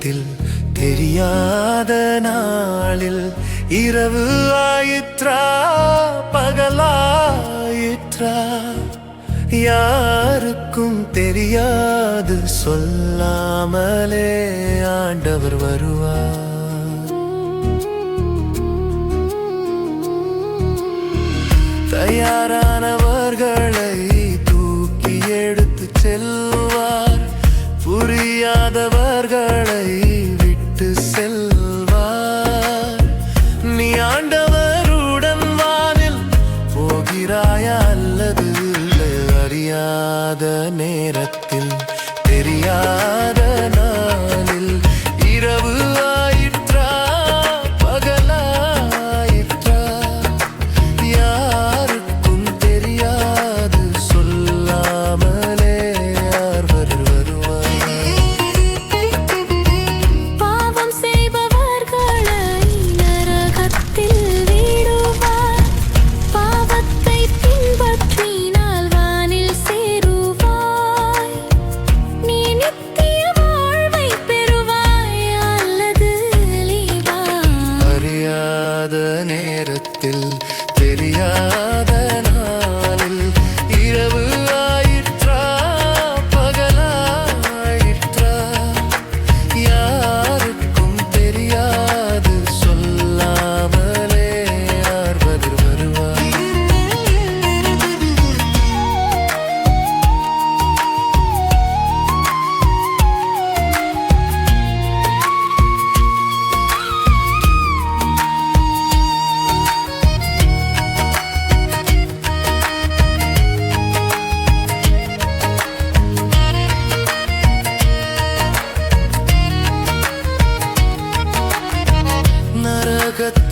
நேரத்தில் தெரியாத நாளில் இரவு ஆயிற்றா பகலாயிற்றா. யாருக்கும் தெரியாது சொல்லாமலே ஆண்டவர் வருவார். தயாரானவர்களை தூக்கி எடுத்து செல்வார். புரியாதவர்கள் ஆண்டவருடன் வானில் போகிறாயா அல்லது அறியாத நேரத்தில் தெரியாத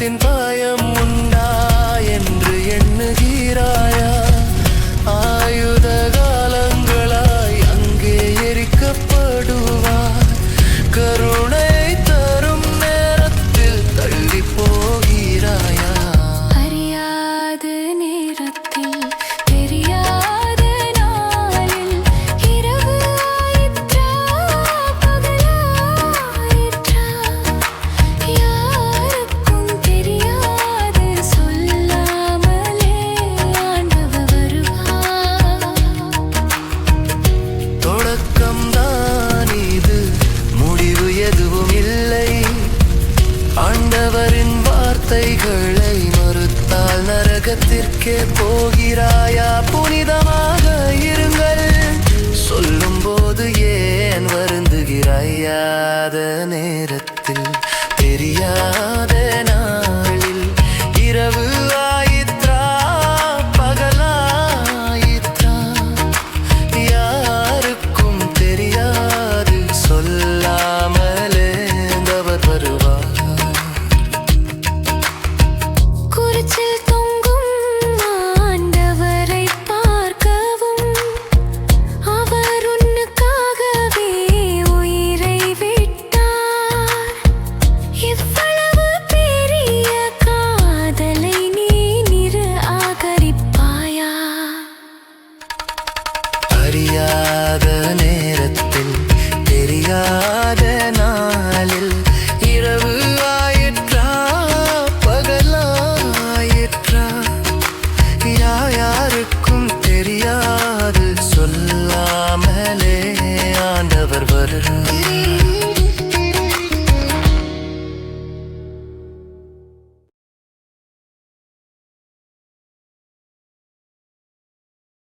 நரகத்தின் பாயம் உண்டா என்று எண்ணுகிறாயா? ஆயுத காலங்களாய் அங்கே எரிக்கப்படுவார் கருணை தரும் நேரத்தில் தள்ளி போகிறாயா? அறியாத நேரத்தில் வார்த்தைகளை மறுத்தால் நரகத்திற்கே போகிறாயா? புனிதமா? யாருக்கும் தெரியாது. சொல்லாமலே ஆண்டவர் வருகிறார்.